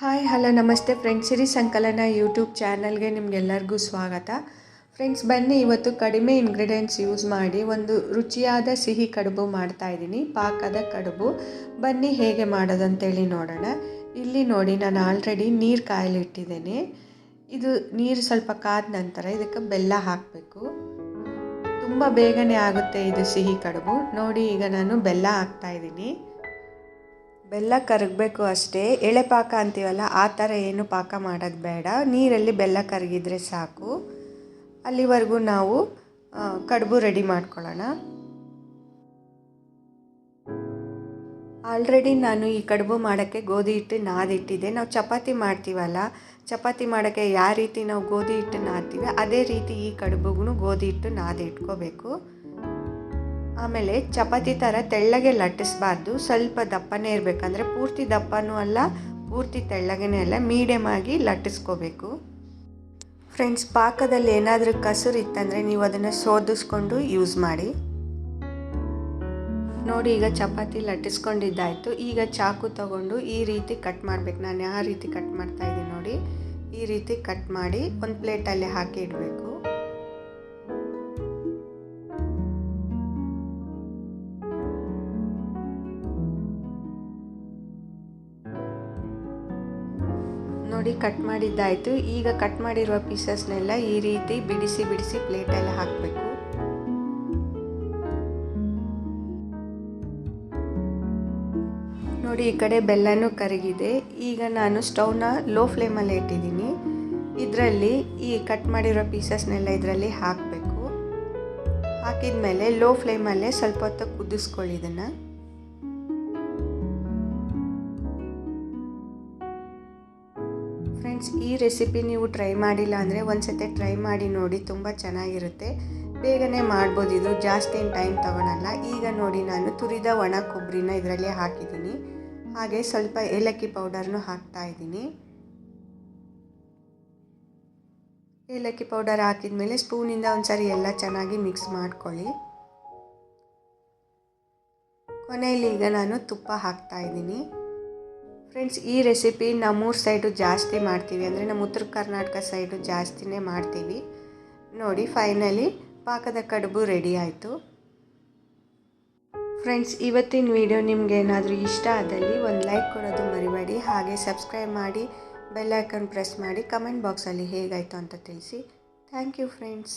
Hi, hello, ನಮಸ್ತೆ friends Siri Sankalana YouTube ಚಾನಲ್ಗೆ ನಿಮಗೆಲ್ಲರಿಗೂ ಸ್ವಾಗತ. ಫ್ರೆಂಡ್ಸ್ ಬನ್ನಿ, ಇವತ್ತು ಕಡಿಮೆ ಇಂಗ್ರೀಡಿಯೆಂಟ್ಸ್ ಯೂಸ್ ಮಾಡಿ ಒಂದು ರುಚಿಯಾದ ಸಿಹಿ ಕಡುಬು ಮಾಡ್ತಾ ಇದ್ದೀನಿ. ಪಾಕದ ಕಡುಬು. ಬನ್ನಿ, ಹೇಗೆ ಮಾಡೋದಂತೇಳಿ ನೋಡೋಣ. ಇಲ್ಲಿ ನೋಡಿ, ನಾನು ಆಲ್ರೆಡಿ ನೀರು ಕಾಯಲಿಟ್ಟಿದ್ದೇನೆ ಇದು ನೀರು ಸ್ವಲ್ಪ ಕಾದ ನಂತರ ಇದಕ್ಕೆ ಬೆಲ್ಲ ಹಾಕಬೇಕು. ತುಂಬ ಬೇಗನೆ ಆಗುತ್ತೆ ಇದು ಸಿಹಿ ಕಡುಬು. ನೋಡಿ, ಈಗ ನಾನು ಬೆಲ್ಲ ಹಾಕ್ತಾ ಇದ್ದೀನಿ. ಬೆಲ್ಲ ಕರಗಬೇಕು ಅಷ್ಟೇ. ಎಳೆ ಪಾಕ ಅಂತೀವಲ್ಲ, ಆ ಥರ ಏನು ಪಾಕ ಮಾಡೋದು ಬೇಡ. ನೀರಲ್ಲಿ ಬೆಲ್ಲ ಕರಗಿದ್ರೆ ಸಾಕು. ಅಲ್ಲಿವರೆಗೂ ನಾವು ಕಡುಬು ರೆಡಿ ಮಾಡ್ಕೊಳ್ಳೋಣ. ಆಲ್ರೆಡಿ ನಾನು ಈ ಕಡುಬು ಮಾಡೋಕ್ಕೆ ಗೋಧಿ ಹಿಟ್ಟು ನಾದಿಟ್ಟಿದ್ದೆ. ನಾವು ಚಪಾತಿ ಮಾಡ್ತೀವಲ್ಲ, ಚಪಾತಿ ಮಾಡೋಕ್ಕೆ ಯಾವ ರೀತಿ ನಾವು ಗೋಧಿ ಹಿಟ್ಟು ನಾದ್ತೀವಿ ಅದೇ ರೀತಿ ಈ ಕಡುಬುಗೂ ಗೋಧಿ ಹಿಟ್ಟು ನಾದಿ ಇಟ್ಕೋಬೇಕು ಆಮೇಲೆ ಚಪಾತಿ ಥರ ತೆಳ್ಳಗೆ ಲಟ್ಟಿಸ್ಬಾರ್ದು. ಸ್ವಲ್ಪ ದಪ್ಪನೇ ಇರಬೇಕಂದ್ರೆ ಪೂರ್ತಿ ದಪ್ಪನೂ ಅಲ್ಲ, ಪೂರ್ತಿ ತೆಳ್ಳಗೇ ಅಲ್ಲ. ಮೀಡಿಯಮ್ ಆಗಿ ಲಟ್ಟಿಸ್ಕೋಬೇಕು. ಫ್ರೆಂಡ್ಸ್, ಪಾಕದಲ್ಲಿ ಏನಾದರೂ ಕಸೂರು ಇತ್ತಂದರೆ ನೀವು ಅದನ್ನು ಸೋದಿಸ್ಕೊಂಡು ಯೂಸ್ ಮಾಡಿ. ನೋಡಿ, ಈಗ ಚಪಾತಿ ಲಟ್ಟಿಸ್ಕೊಂಡಿದ್ದಾಯಿತು. ಈಗ ಚಾಕು ತಗೊಂಡು ಈ ರೀತಿ ಕಟ್ ಮಾಡಬೇಕು. ನಾನು ಯಾವ ರೀತಿ ಕಟ್ ಮಾಡ್ತಾ ಇದ್ದೀನಿ ನೋಡಿ. ಈ ರೀತಿ ಕಟ್ ಮಾಡಿ ಒಂದು ಪ್ಲೇಟಲ್ಲಿ ಹಾಕಿ ಇಡಬೇಕು. ನೋಡಿ ಕಟ್ ಮಾಡಿದ್ದಾಯಿತು. ಈಗ ಕಟ್ ಮಾಡಿರುವ ಪೀಸಸ್ನೆಲ್ಲ ಈ ರೀತಿ ಬಿಡಿಸಿ ಬಿಡಿಸಿ ಪ್ಲೇಟಲ್ಲಿ ಹಾಕಬೇಕು. ನೋಡಿ ಈ ಕಡೆ ಬೆಲ್ಲನೂ ಕರಗಿದೆ. ಈಗ ನಾನು ಸ್ಟೌವ್ನ ಲೋ ಫ್ಲೇಮಲ್ಲಿ ಇಟ್ಟಿದ್ದೀನಿ. ಇದರಲ್ಲಿ ಈ ಕಟ್ ಮಾಡಿರೋ ಪೀಸಸ್ನೆಲ್ಲ ಇದರಲ್ಲಿ ಹಾಕಬೇಕು. ಹಾಕಿದ ಮೇಲೆ ಲೋ ಫ್ಲೇಮಲ್ಲೇ ಸ್ವಲ್ಪ ಹೊತ್ತು ಕುದಿಸ್ಕೊಳ್ಳಿ ಇದನ್ನು. ಫ್ರೆಂಡ್ಸ್, ಈ ರೆಸಿಪಿ ನೀವು ಟ್ರೈ ಮಾಡಿಲ್ಲ ಅಂದರೆ ಒಂದ್ಸತಿ ಟ್ರೈ ಮಾಡಿ ನೋಡಿ, ತುಂಬ ಚೆನ್ನಾಗಿರುತ್ತೆ. ಬೇಗನೆ ಮಾಡ್ಬೋದು. ಇದು ಜಾಸ್ತಿ ಟೈಮ್ ತೊಗೊಳಲ್ಲ. ಈಗ ನೋಡಿ ನಾನು ತುರಿದ ಒಣ ಕೊಬ್ಬರಿನ ಇದರಲ್ಲಿ ಹಾಕಿದ್ದೀನಿ. ಹಾಗೆ ಸ್ವಲ್ಪ ಏಲಕ್ಕಿ ಪೌಡರ್ನು ಹಾಕ್ತಾ ಇದ್ದೀನಿ. ಏಲಕ್ಕಿ ಪೌಡರ್ ಹಾಕಿದ ಮೇಲೆ ಸ್ಪೂನಿಂದ ಒಂದ್ಸರಿ ಎಲ್ಲ ಚೆನ್ನಾಗಿ ಮಿಕ್ಸ್ ಮಾಡ್ಕೊಳ್ಳಿ. ಕೊನೆಯಲ್ಲಿ ಈಗ ನಾನು ತುಪ್ಪ ಹಾಕ್ತಾ ಇದ್ದೀನಿ. ಫ್ರೆಂಡ್ಸ್ ಈ ರೆಸಿಪಿ ನಮ್ಮೂರ ಸೈಡು ಜಾಸ್ತಿ ಮಾಡ್ತೀವಿ. ಅಂದರೆ ನಮ್ಮ ಉತ್ತರ ಕರ್ನಾಟಕ ಸೈಡು ಜಾಸ್ತಿನೇ ಮಾಡ್ತೀವಿ. ನೋಡಿ ಫೈನಲಿ ಪಾಕದ ಕಡುಬು ರೆಡಿ ಆಯಿತು. ಫ್ರೆಂಡ್ಸ್ ಇವತ್ತಿನ ವಿಡಿಯೋ ನಿಮ್ಗೆ ಏನಾದರೂ ಇಷ್ಟ ಆದಲ್ಲಿ ಒಂದು ಲೈಕ್ ಕೊಡೋದು ಮರಿಬೇಡಿ. ಹಾಗೆ ಸಬ್ಸ್ಕ್ರೈಬ್ ಮಾಡಿ ಬೆಲ್ ಐಕನ್ ಪ್ರೆಸ್ ಮಾಡಿ ಕಮೆಂಟ್ ಬಾಕ್ಸಲ್ಲಿ ಹೇಗಾಯಿತು ಅಂತ ತಿಳಿಸಿ. Thank you friends